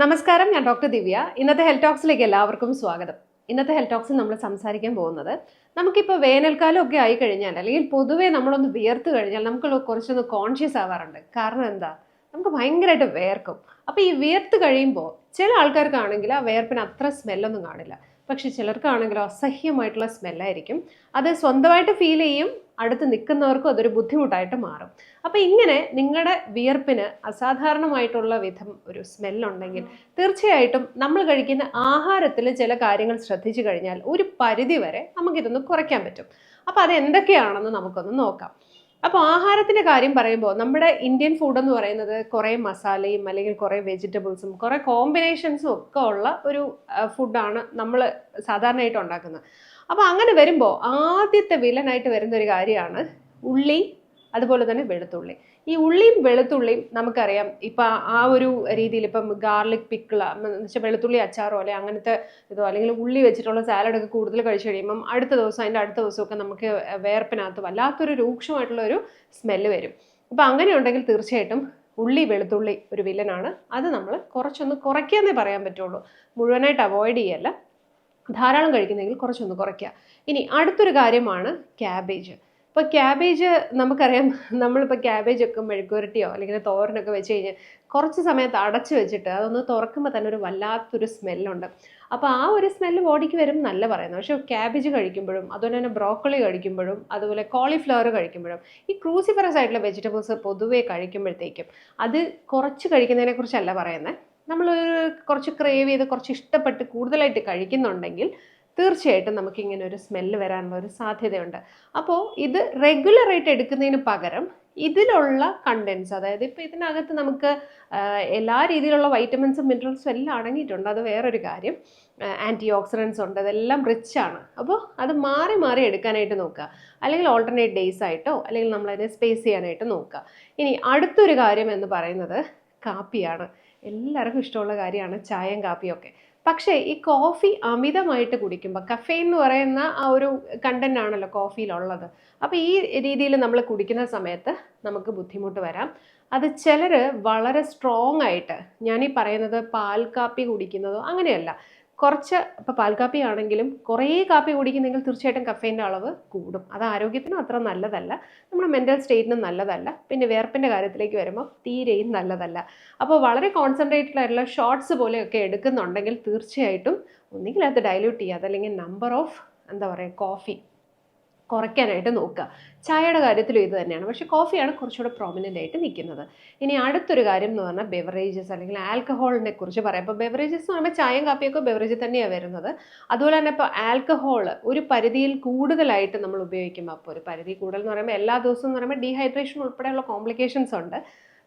നമസ്കാരം ഞാൻ ഡോക്ടർ ദിവ്യ. ഇന്നത്തെ ഹെൽത്ത് ടോക്സിലേക്ക് എല്ലാവർക്കും സ്വാഗതം. ഇന്നത്തെ ഹെൽത്ത് ടോക്സിൽ നമ്മൾ സംസാരിക്കാൻ പോകുന്നത് നമുക്കിപ്പോൾ വേനൽക്കാലം ഒക്കെ ആയി കഴിഞ്ഞാൽ അല്ലെങ്കിൽ പൊതുവേ നമ്മളൊന്ന് വിയർത്ത് കഴിഞ്ഞാൽ നമുക്ക് കുറച്ചൊന്ന് കോൺഷ്യസ് ആവാറുണ്ട്. കാരണം എന്താ? നമുക്ക് ഭയങ്കരമായിട്ട് വേർക്കും അപ്പോൾ ഈ വിയർത്ത് കഴിയുമ്പോൾ ചില ആൾക്കാർക്കാണെങ്കിൽ ആ വേർപ്പിന് അത്ര സ്മെല്ലൊന്നും കാണില്ല. പക്ഷെ ചിലർക്കാണെങ്കിലോ അസഹ്യമായിട്ടുള്ള സ്മെല്ലായിരിക്കും അത് സ്വന്തമായിട്ട് ഫീൽ ചെയ്യും അടുത്ത് നിൽക്കുന്നവർക്കും അതൊരു ബുദ്ധിമുട്ടായിട്ട് മാറും. അപ്പോൾ ഇങ്ങനെ നിങ്ങളുടെ വിയർപ്പിന് അസാധാരണമായിട്ടുള്ള വിധം ഒരു സ്മെല്ലുണ്ടെങ്കിൽ തീർച്ചയായിട്ടും നമ്മൾ കഴിക്കുന്ന ആഹാരത്തിൽ ചില കാര്യങ്ങൾ ശ്രദ്ധിച്ചു കഴിഞ്ഞാൽ ഒരു പരിധി വരെ നമുക്കിതൊന്ന് കുറയ്ക്കാൻ പറ്റും. അപ്പോൾ അത് എന്തൊക്കെയാണെന്ന് നമുക്കൊന്ന് നോക്കാം. അപ്പോൾ ആഹാരത്തിന്റെ കാര്യം പറയുമ്പോൾ നമ്മുടെ ഇന്ത്യൻ ഫുഡ് എന്ന് പറയുന്നത് കുറേ മസാലയും അല്ലെങ്കിൽ കുറേ വെജിറ്റബിൾസും കുറേ കോമ്പിനേഷൻസും ഒക്കെ ഉള്ള ഒരു ഫുഡാണ് നമ്മൾ സാധാരണയായിട്ട് ഉണ്ടാക്കുന്നത്. അപ്പോൾ അങ്ങനെ വരുമ്പോൾ ആദ്യത്തെ വില്ലനായിട്ട് വരുന്ന ഒരു കാര്യമാണ് ഉള്ളി അതുപോലെ തന്നെ വെളുത്തുള്ളി. ഈ ഉള്ളിയും വെളുത്തുള്ളിയും നമുക്കറിയാം ഇപ്പം ആ ഒരു രീതിയിൽ ഇപ്പം ഗാർലിക് പിക്കിള വെച്ചാൽ വെളുത്തുള്ളി അച്ചാറോ അല്ലെ അങ്ങനത്തെ ഇതോ അല്ലെങ്കിൽ ഉള്ളി വെച്ചിട്ടുള്ള സാലഡൊക്കെ കൂടുതൽ കഴിച്ചു കഴിയുമ്പം അടുത്ത ദിവസം അതിന്റെ അടുത്ത ദിവസമൊക്കെ നമുക്ക് വേർപ്പിനകത്ത് വല്ലാത്തൊരു രൂക്ഷമായിട്ടുള്ള ഒരു സ്മെല്ല് വരും. അപ്പം അങ്ങനെ ഉണ്ടെങ്കിൽ തീർച്ചയായിട്ടും ഉള്ളി വെളുത്തുള്ളി ഒരു വില്ലനാണ് അത് നമ്മൾ കുറച്ചൊന്ന് കുറയ്ക്കാന്നേ പറയാൻ പറ്റുള്ളൂ. മുഴുവനായിട്ട് അവോയ്ഡ് ചെയ്യല്ല. ധാരാളം കഴിക്കുന്നെങ്കിൽ കുറച്ചൊന്ന് കുറയ്ക്കുക. ഇനി അടുത്തൊരു കാര്യമാണ് ക്യാബേജ് ഇപ്പോൾ ക്യാബേജ് നമുക്കറിയാം നമ്മളിപ്പോൾ ക്യാബേജ് ഒക്കെ മെഴുക്കുരട്ടിയോ അല്ലെങ്കിൽ തോരനൊക്കെ വെച്ച് കഴിഞ്ഞാൽ കുറച്ച് സമയത്ത് അടച്ചു വെച്ചിട്ട് അതൊന്ന് തുറക്കുമ്പോൾ തന്നെ ഒരു വല്ലാത്തൊരു സ്മെല്ലുണ്ട് അപ്പോൾ ആ ഒരു സ്മെല്ല് ബോഡിക്ക് വരും നല്ല പറയുന്നത്. പക്ഷേ ക്യാബേജ് കഴിക്കുമ്പോഴും അതുപോലെ തന്നെ ബ്രോക്കോളി കഴിക്കുമ്പോഴും അതുപോലെ കോളിഫ്ലവർ കഴിക്കുമ്പോഴും ഈ ക്രൂസിഫറസ് ആയിട്ടുള്ള വെജിറ്റബിൾസ് പൊതുവേ കഴിക്കുമ്പോഴത്തേക്കും അത് കുറച്ച് കഴിക്കുന്നതിനെ കുറിച്ചല്ല പറയുന്നത്. നമ്മൾ കുറച്ച് ക്രേവ് ചെയ്ത് കുറച്ച് ഇഷ്ടപ്പെട്ട് കൂടുതലായിട്ട് കഴിക്കുന്നുണ്ടെങ്കിൽ തീർച്ചയായിട്ടും നമുക്ക് ഇങ്ങനെ ഒരു സ്മെല്ല് വരാനുള്ള ഒരു സാധ്യതയുണ്ട്. അപ്പോൾ ഇത് റെഗുലറായിട്ട് എടുക്കുന്നതിന് പകരം ഇതിലുള്ള കണ്ടൻസ് അതായത് ഇപ്പോൾ ഇതിനകത്ത് നമുക്ക് എല്ലാ രീതിയിലുള്ള വൈറ്റമിൻസും മിനറൽസും എല്ലാം അടങ്ങിയിട്ടുണ്ട്. അത് വേറൊരു കാര്യം. ആന്റി ഓക്സിഡൻസ് ഉണ്ട്. അതെല്ലാം റിച്ച് ആണ്. അപ്പോൾ അത് മാറി മാറി എടുക്കാനായിട്ട് നോക്കുക. അല്ലെങ്കിൽ ഓൾട്ടർനേറ്റ് ഡേയ്സ് ആയിട്ടോ അല്ലെങ്കിൽ നമ്മളതിനെ സ്പേസ് ചെയ്യാനായിട്ട് നോക്കുക. ഇനി അടുത്തൊരു കാര്യം എന്ന് പറയുന്നത് കാപ്പിയാണ്. എല്ലാവർക്കും ഇഷ്ടമുള്ള കാര്യമാണ് ചായയും കാപ്പിയും ഒക്കെ. പക്ഷേ ഈ കോഫി അമിതമായിട്ട് കുടിക്കുമ്പോൾ കഫെയിൻ എന്ന് പറയുന്ന ആ ഒരു കണ്ടന്റ് ആണല്ലോ കോഫിയിലുള്ളത്. അപ്പോൾ ഈ രീതിയിൽ നമ്മൾ കുടിക്കുന്ന സമയത്ത് നമുക്ക് ബുദ്ധിമുട്ട് വരാം. അത് ചിലർ വളരെ സ്ട്രോങ് ആയിട്ട് ഞാനീ പറയുന്നത് പാൽ കാപ്പി കുടിക്കുന്നതോ അങ്ങനെയല്ല. കുറച്ച് ഇപ്പോൾ പാൽ കാപ്പി ആണെങ്കിലും കുറേ കാപ്പി കുടിക്കുന്നെങ്കിൽ തീർച്ചയായിട്ടും കഫേന്റെ അളവ് കൂടും. അത് ആരോഗ്യത്തിനും അത്ര നല്ലതല്ല നമ്മുടെ മെന്റൽ സ്റ്റേറ്റിനും നല്ലതല്ല പിന്നെ വേർപ്പിന്റെ കാര്യത്തിലേക്ക് വരുമ്പോൾ തീരെയും നല്ലതല്ല. അപ്പോൾ വളരെ കോൺസെൻട്രേറ്റഡ് ആയിട്ടുള്ള ഷോർട്സ് പോലെയൊക്കെ എടുക്കുന്നുണ്ടെങ്കിൽ തീർച്ചയായിട്ടും ഒന്നുകിൽ അത് ഡൈല്യൂട്ട് ചെയ്യുക അല്ലെങ്കിൽ നമ്പർ ഓഫ് എന്താ പറയുക കോഫി കുറയ്ക്കാനായിട്ട് നോക്കുക. ചായയുടെ കാര്യത്തിലും ഇത് തന്നെയാണ്. പക്ഷെ കോഫിയാണ് കുറച്ചുകൂടെ പ്രോമിനന്റ് ആയിട്ട് നിൽക്കുന്നത്. ഇനി അടുത്തൊരു കാര്യം എന്ന് പറഞ്ഞാൽ ബെവറേജസ് അല്ലെങ്കിൽ ആൽക്കഹോളിനെ കുറിച്ച് പറയാം. ഇപ്പോൾ ബെവറേജസ് എന്ന് പറയുമ്പോൾ ചായയും കാപ്പിയൊക്കെ ബെവറേജ് തന്നെയാണ് വരുന്നത്. അതുപോലെ തന്നെ ഇപ്പോൾ ആൽക്കഹോൾ ഒരു പരിധിയിൽ കൂടുതലായിട്ട് നമ്മൾ ഉപയോഗിക്കുമ്പോൾ അപ്പോൾ ഒരു പരിധി കൂടുതൽ എന്ന് പറയുമ്പോൾ എല്ലാ ദിവസവും എന്ന് പറയുമ്പോൾ ഡീഹൈഡ്രേഷൻ ഉൾപ്പെടെയുള്ള കോംപ്ലിക്കേഷൻസ് ഉണ്ട്.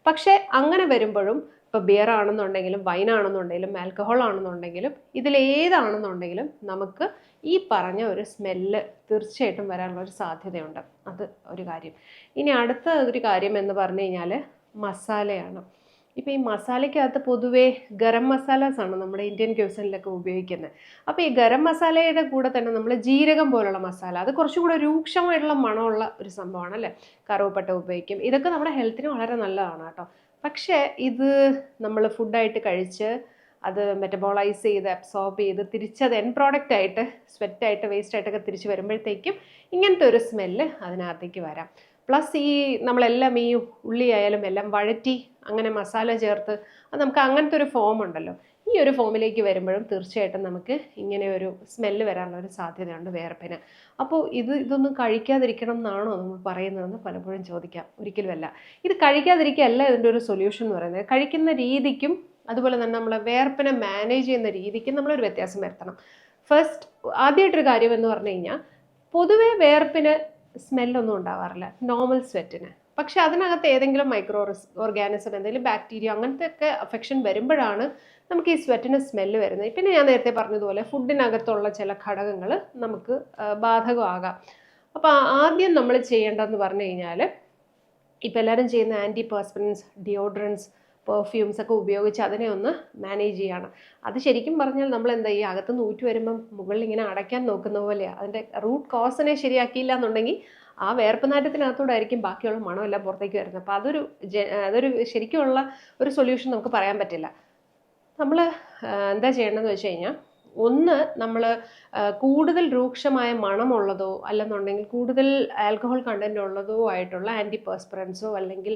പക്ഷേ അങ്ങനെ വരുമ്പോഴും ഇപ്പോൾ ബിയർ ആണെന്നുണ്ടെങ്കിലും വൈൻ ആണെന്നുണ്ടെങ്കിലും ആൽക്കഹോൾ ആണെന്നുണ്ടെങ്കിലും ഇതിലേതാണെന്നുണ്ടെങ്കിലും നമുക്ക് ഈ പറഞ്ഞ ഒരു സ്മെല്ല് തീർച്ചയായിട്ടും വരാനുള്ള ഒരു സാധ്യതയുണ്ട്. അത് ഒരു കാര്യം. ഇനി അടുത്ത ഒരു കാര്യം എന്ന് പറഞ്ഞു കഴിഞ്ഞാൽ മസാലയാണ്. ഇപ്പോൾ ഈ മസാലയ്ക്കകത്ത് പൊതുവേ ഗരം മസാലാസ് ആണ് നമ്മുടെ ഇന്ത്യൻ ക്യൂസിനിലൊക്കെ ഉപയോഗിക്കുന്നത് അപ്പോൾ ഈ ഗരം മസാലയുടെ കൂടെ തന്നെ നമ്മൾ ജീരകം പോലുള്ള മസാല അത് കുറച്ചും കൂടെ രൂക്ഷമായിട്ടുള്ള മണമുള്ള ഒരു സംഭവമാണ് അല്ലേ? കറുവപ്പട്ട ഉപയോഗിക്കും. ഇതൊക്കെ നമ്മുടെ ഹെൽത്തിന് വളരെ നല്ലതാണ് കേട്ടോ. പക്ഷേ ഇത് നമ്മൾ ഫുഡായിട്ട് കഴിച്ച് അത് മെറ്റബോളൈസ് ചെയ്ത് അബ്സോർബ് ചെയ്ത് തിരിച്ചത് എൻ പ്രോഡക്റ്റ് ആയിട്ട് സ്വെറ്റായിട്ട് വേസ്റ്റ് ആയിട്ടൊക്കെ തിരിച്ച് വരുമ്പോഴത്തേക്കും ഇങ്ങനത്തെ ഒരു സ്മെല്ല് അതിനകത്തേക്ക് വരാം. പ്ലസ് ഈ നമ്മളെല്ലാം ഈ ഉള്ളി ആയാലും എല്ലാം വഴറ്റി അങ്ങനെ മസാല ചേർത്ത് അത് നമുക്ക് അങ്ങനത്തെ ഒരു ഫോം ഉണ്ടല്ലോ. ഈ ഒരു ഫോമിലേക്ക് വരുമ്പോഴും തീർച്ചയായിട്ടും നമുക്ക് ഇങ്ങനെ ഒരു സ്മെല്ല് വരാനുള്ള ഒരു സാധ്യതയുണ്ട് വേർപ്പിന്. അപ്പോൾ ഇത് ഇതൊന്നും കഴിക്കാതിരിക്കണം എന്നാണോ നമ്മൾ പറയുന്നതെന്ന് പലപ്പോഴും ചോദിക്കാം. ഒരിക്കലുമല്ല. ഇത് കഴിക്കാതിരിക്കുകയല്ല ഇതിന്റെ ഒരു സൊല്യൂഷൻ എന്ന് പറയുന്നത്. കഴിക്കുന്ന രീതിക്കും അതുപോലെ തന്നെ നമ്മളെ വേർപ്പിനെ മാനേജ് ചെയ്യുന്ന രീതിക്കും നമ്മളൊരു വ്യത്യാസം വരുത്തണം. ഫസ്റ്റ് ആദ്യമായിട്ടൊരു കാര്യം എന്ന് പറഞ്ഞു കഴിഞ്ഞാൽ പൊതുവേ വേർപ്പിന് സ്മെല്ലൊന്നും ഉണ്ടാവാറില്ല. നോർമൽ സ്വെറ്റിന് പക്ഷെ അതിനകത്ത് ഏതെങ്കിലും മൈക്രോ ഓർഗാനിസം എന്തെങ്കിലും ബാക്ടീരിയ അങ്ങനത്തെ ഒക്കെ അഫെക്ഷൻ വരുമ്പോഴാണ് നമുക്ക് ഈ സ്വെറ്റിന് സ്മെല്ല് വരുന്നത്. പിന്നെ ഞാൻ നേരത്തെ പറഞ്ഞതുപോലെ ഫുഡിനകത്തുള്ള ചില ഘടകങ്ങൾ നമുക്ക് ബാധകമാകാം. അപ്പോൾ ആദ്യം നമ്മൾ ചെയ്യേണ്ടതെന്ന് പറഞ്ഞു കഴിഞ്ഞാൽ ഇപ്പോൾ എല്ലാവരും ചെയ്യുന്ന ആന്റി പേഴ്സ്പെൻസ് ഡിയോഡ്രൻസ് പെർഫ്യൂംസ് ഒക്കെ ഉപയോഗിച്ച് അതിനെ ഒന്ന് മാനേജ് ചെയ്യാണ്. അത് ശരിക്കും പറഞ്ഞാൽ നമ്മൾ എന്താ ഈ അകത്ത് നൂറ്റ് വരുമ്പം മുകളിൽ ഇങ്ങനെ അടയ്ക്കാൻ നോക്കുന്ന പോലെയാണ് അതിന്റെ റൂട്ട് കോസിനെ ശരിയാക്കിയില്ല എന്നുണ്ടെങ്കിൽ ആ വേർപ്പ് നാറ്റത്തിനകത്തൂടെ ആയിരിക്കും ബാക്കിയുള്ള മണമെല്ലാം പുറത്തേക്ക് വരുന്നത്. അപ്പോൾ അതൊരു അതൊരു ശരിക്കുമുള്ള ഒരു സൊല്യൂഷൻ നമുക്ക് പറയാൻ പറ്റില്ല. നമ്മൾ എന്താ ചെയ്യേണ്ടതെന്ന് വെച്ച് കഴിഞ്ഞാൽ ഒന്ന് നമ്മൾ കൂടുതൽ രൂക്ഷമായ മണമുള്ളതോ അല്ലെന്നുണ്ടെങ്കിൽ കൂടുതൽ ആൽക്കഹോൾ കണ്ടന്റ് ഉള്ളതോ ആയിട്ടുള്ള ആന്റി പേഴ്സ്പിറൻസോ അല്ലെങ്കിൽ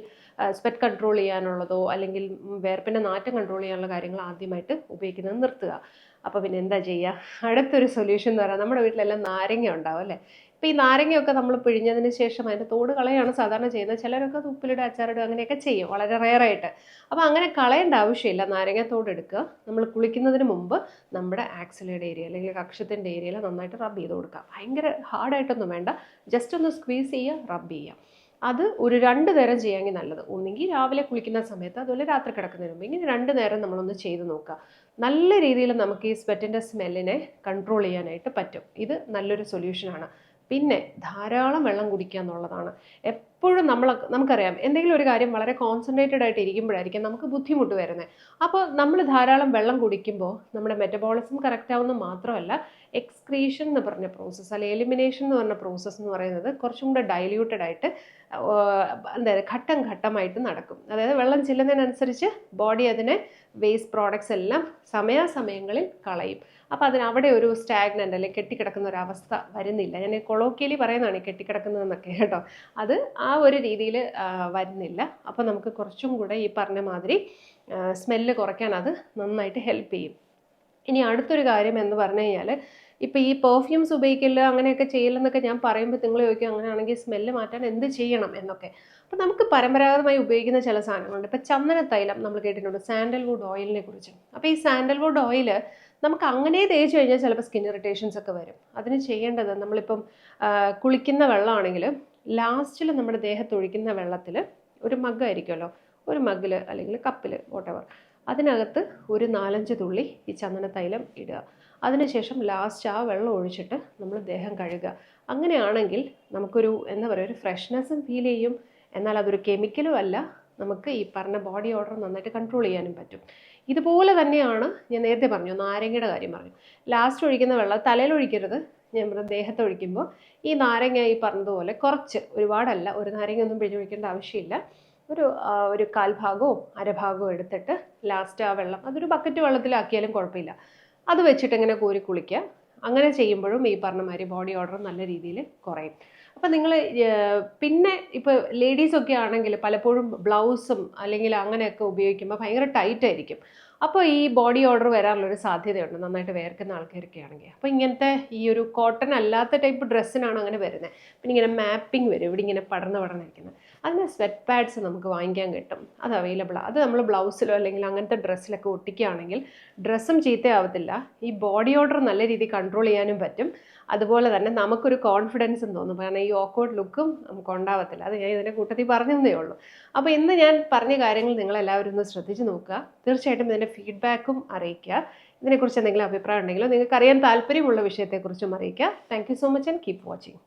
സ്പെറ്റ് കൺട്രോൾ ചെയ്യാനുള്ളതോ അല്ലെങ്കിൽ വേർപ്പിന്റെ നാറ്റം കൺട്രോൾ ചെയ്യാനുള്ള കാര്യങ്ങൾ ആദ്യമായിട്ട് ഉപയോഗിക്കുന്നത് നിർത്തുക. അപ്പോൾ പിന്നെ എന്താ ചെയ്യുക അടുത്തൊരു സൊല്യൂഷൻ എന്ന് പറയുന്നത് നമ്മുടെ വീട്ടിലെല്ലാം നാരങ്ങ ഉണ്ടാവും അല്ലേ? ഇപ്പോൾ ഈ നാരങ്ങയൊക്കെ നമ്മൾ പിഴിഞ്ഞതിന് ശേഷം അതിന്റെ തോട് കളയാണ് സാധാരണ ചെയ്യുന്നത്. ചിലരൊക്കെ ഉപ്പിലിടുക അച്ചാറിടുക അങ്ങനെയൊക്കെ ചെയ്യും. വളരെ റെയറായിട്ട് അപ്പോൾ അങ്ങനെ കളയേണ്ട ആവശ്യമില്ല. നാരങ്ങ തോട് എടുക്കുക. നമ്മൾ കുളിക്കുന്നതിന് മുമ്പ് നമ്മുടെ ആക്സിലയുടെ ഏരിയ അല്ലെങ്കിൽ കക്ഷത്തിന്റെ ഏരിയയിൽ നന്നായിട്ട് റബ്ബ് ചെയ്ത് കൊടുക്കുക. ഭയങ്കര ഹാർഡായിട്ടൊന്നും വേണ്ട. ജസ്റ്റ് ഒന്ന് സ്ക്വീസ് ചെയ്യുക റബ്ബ് ചെയ്യുക. അത് ഒരു രണ്ട് നേരം ചെയ്യാമെങ്കിൽ നല്ലത്. ഒന്നെങ്കിൽ രാവിലെ കുളിക്കുന്ന സമയത്ത് അതുപോലെ രാത്രി കിടക്കുന്നതിന് മുമ്പ്. ഇങ്ങനെ രണ്ട് നേരം നമ്മളൊന്ന് ചെയ്ത് നോക്കുക. നല്ല രീതിയിൽ നമുക്ക് ഈ സ്വെറ്റിന്റെ സ്മെല്ലിനെ കൺട്രോൾ ചെയ്യാനായിട്ട് പറ്റും. ഇത് നല്ലൊരു സൊല്യൂഷനാണ് പിന്നെ ധാരാളം വെള്ളം കുടിക്കുക എന്നുള്ളതാണ്. എപ്പോഴും നമ്മൾ നമുക്കറിയാം എന്തെങ്കിലും ഒരു കാര്യം വളരെ കോൺസെൻട്രേറ്റഡ് ആയിട്ട് ഇരിക്കുമ്പോഴായിരിക്കും നമുക്ക് ബുദ്ധിമുട്ട് വരുന്നത്. അപ്പോൾ നമ്മൾ ധാരാളം വെള്ളം കുടിക്കുമ്പോൾ നമ്മുടെ മെറ്റബോളിസം കറക്റ്റ് ആവുന്നത് മാത്രമല്ല എക്സ്ക്രീഷൻ എന്ന് പറഞ്ഞ പ്രോസസ്സ് അല്ലെങ്കിൽ എലിമിനേഷൻ എന്ന് പറഞ്ഞ പ്രോസസ്സ് എന്ന് പറയുന്നത് കുറച്ചും കൂടെ ഡൈല്യൂട്ടഡ് ആയിട്ട് എന്താ ഘട്ടം ഘട്ടമായിട്ട് നടക്കും. അതായത് വെള്ളം ചെല്ലുന്നതിനനുസരിച്ച് ബോഡി അതിനെ വേസ്റ്റ് പ്രോഡക്ട്സ് എല്ലാം സമയാസമയങ്ങളിൽ കളയും. അപ്പോൾ അതിന് അവിടെ ഒരു സ്റ്റാഗ്നന്റ് അല്ലെങ്കിൽ കെട്ടിക്കിടക്കുന്ന ഒരു അവസ്ഥ വരുന്നില്ല. ഞാൻ കൊളോക്കിയലി പറയുന്നതാണ് കെട്ടിക്കിടക്കുന്നതെന്നൊക്കെ കേട്ടോ. അത് ആ ഒരു രീതിയിൽ വരുന്നില്ല. അപ്പോൾ നമുക്ക് കുറച്ചും കൂടെ ഈ പറഞ്ഞ മാതിരി സ്മെല്ല് കുറയ്ക്കാൻ അത് നന്നായിട്ട് ഹെൽപ്പ് ചെയ്യും. ഇനി അടുത്തൊരു കാര്യം എന്ന് പറഞ്ഞു കഴിഞ്ഞാൽ ഇപ്പോൾ ഈ പെർഫ്യൂംസ് ഉപയോഗിക്കില്ല അങ്ങനെയൊക്കെ ചെയ്യില്ലെന്നൊക്കെ ഞാൻ പറയുമ്പോൾ നിങ്ങൾ ചോദിക്കും അങ്ങനെയാണെങ്കിൽ സ്മെല്ല് മാറ്റാൻ എന്ത് ചെയ്യണം? എന്നൊക്കെ. അപ്പോൾ നമുക്ക് പരമ്പരാഗതമായി ഉപയോഗിക്കുന്ന ചില സാധനങ്ങളുണ്ട്. ഇപ്പോൾ ചന്ദന തൈലം നമ്മൾ കേട്ടിട്ടുണ്ട് സാൻഡൽവുഡ് ഓയിലിനെ കുറിച്ച്. അപ്പോൾ ഈ സാൻഡൽവുഡ് ഓയിൽ നമുക്ക് അങ്ങനെ തേച്ച് കഴിഞ്ഞാൽ ചിലപ്പോൾ സ്കിൻ ഇറിറ്റേഷൻസ് ഒക്കെ വരും. അതിന് ചെയ്യേണ്ടത് നമ്മളിപ്പം കുളിക്കുന്ന വെള്ളമാണെങ്കിൽ ലാസ്റ്റിൽ നമ്മുടെ ദേഹത്ത് ഒഴിക്കുന്ന വെള്ളത്തിൽ ഒരു മഗ്ഗായിരിക്കുമല്ലോ ഒരു മഗ്ഗിൽ അല്ലെങ്കിൽ കപ്പിൽ വോട്ടെവർ അതിനകത്ത് ഒരു നാലഞ്ച് തുള്ളി ഈ ചന്ദന തൈലം ഇടുക. അതിനുശേഷം ലാസ്റ്റ് ആ വെള്ളം ഒഴിച്ചിട്ട് നമ്മൾ ദേഹം കഴുകുക. അങ്ങനെയാണെങ്കിൽ നമുക്കൊരു എന്താ പറയുക ഒരു ഫ്രഷ്നെസ്സും ഫീൽ ചെയ്യും. എന്നാൽ അതൊരു കെമിക്കലും അല്ല. നമുക്ക് ഈ പറഞ്ഞ ബോഡി ഓർഡർ നന്നായിട്ട് കൺട്രോൾ ചെയ്യാനും പറ്റും. ഇതുപോലെ തന്നെയാണ് ഞാൻ നേരത്തെ പറഞ്ഞു നാരങ്ങയുടെ കാര്യം പറഞ്ഞു. ലാസ്റ്റ് ഒഴിക്കുന്ന വെള്ളം തലയിൽ ഒഴിക്കരുത്. ഞാൻ പറഞ്ഞ ദേഹത്ത് ഒഴിക്കുമ്പോൾ ഈ നാരങ്ങ ഈ പറഞ്ഞതുപോലെ കുറച്ച് ഒരുപാടല്ല ഒരു നാരങ്ങ ഒന്നും പിഴിഞ്ഞൊഴിക്കേണ്ട ആവശ്യമില്ല. ഒരു ഒരു കാൽഭാഗവും അരഭാഗവും എടുത്തിട്ട് ലാസ്റ്റ് ആ വെള്ളം അതൊരു ബക്കറ്റ് വെള്ളത്തിലാക്കിയാലും കുഴപ്പമില്ല. അത് വെച്ചിട്ട് ഇങ്ങനെ കോരി കുളിക്കുക. അങ്ങനെ ചെയ്യുമ്പോഴും ഈ പറഞ്ഞ മാതിരി ബോഡി ഓർഡർ നല്ല രീതിയിൽ കുറയും. അപ്പം നിങ്ങൾ പിന്നെ ഇപ്പോൾ ലേഡീസൊക്കെ ആണെങ്കിൽ പലപ്പോഴും ബ്ലൗസും അല്ലെങ്കിൽ അങ്ങനെയൊക്കെ ഉപയോഗിക്കുമ്പോൾ ഭയങ്കര ടൈറ്റ് ആയിരിക്കും. അപ്പോൾ ഈ ബോഡി ഓർഡർ വരാനുള്ളൊരു സാധ്യതയുണ്ട്. നന്നായിട്ട് വേർക്കുന്ന ആൾക്കാരൊക്കെ ആണെങ്കിൽ. അപ്പോൾ ഇങ്ങനത്തെ ഈ ഒരു കോട്ടൺ അല്ലാത്ത ടൈപ്പ് ഡ്രസ്സിനാണ് അങ്ങനെ വരുന്നത്. പിന്നെ ഇങ്ങനെ മാപ്പിംഗ് വരും. ഇവിടെ ഇങ്ങനെ പടർന്ന് പടർന്നിരിക്കുന്നത് അതിന് സ്വെറ്റ് പാഡ്സ് നമുക്ക് വാങ്ങിക്കാൻ കിട്ടും. അത് അവൈലബിൾ അത് നമ്മൾ ബ്ലൗസിലോ അല്ലെങ്കിൽ അങ്ങനത്തെ ഡ്രസ്സിലൊക്കെ ഒട്ടിക്കുകയാണെങ്കിൽ ഡ്രസ്സും ചീത്തയാവത്തില്ല. ഈ ബോഡി ഓർഡർ നല്ല രീതിയിൽ കൺട്രോൾ ചെയ്യാനും പറ്റും. അതുപോലെ തന്നെ നമുക്കൊരു കോൺഫിഡൻസും തോന്നും. കാരണം ഈ ഓക്കോഡ് ലുക്കും നമുക്ക് ഉണ്ടാവത്തില്ല. അത് ഞാൻ ഇതിന്റെ കൂട്ടത്തിൽ പറഞ്ഞതേ ഉള്ളൂ. അപ്പോൾ ഇന്ന് ഞാൻ പറഞ്ഞ കാര്യങ്ങൾ നിങ്ങളെല്ലാവരും ഒന്ന് ശ്രദ്ധിച്ച് നോക്കുക. തീർച്ചയായിട്ടും ഇതിന്റെ ഫീഡ്ബാക്കും അറിയിക്കുക. ഇതിനെക്കുറിച്ച് എന്തെങ്കിലും അഭിപ്രായം ഉണ്ടെങ്കിലോ നിങ്ങൾക്ക് അറിയാൻ താല്പര്യമുള്ള വിഷയത്തെക്കുറിച്ചും അറിയിക്കുക. Thank so much and keep watching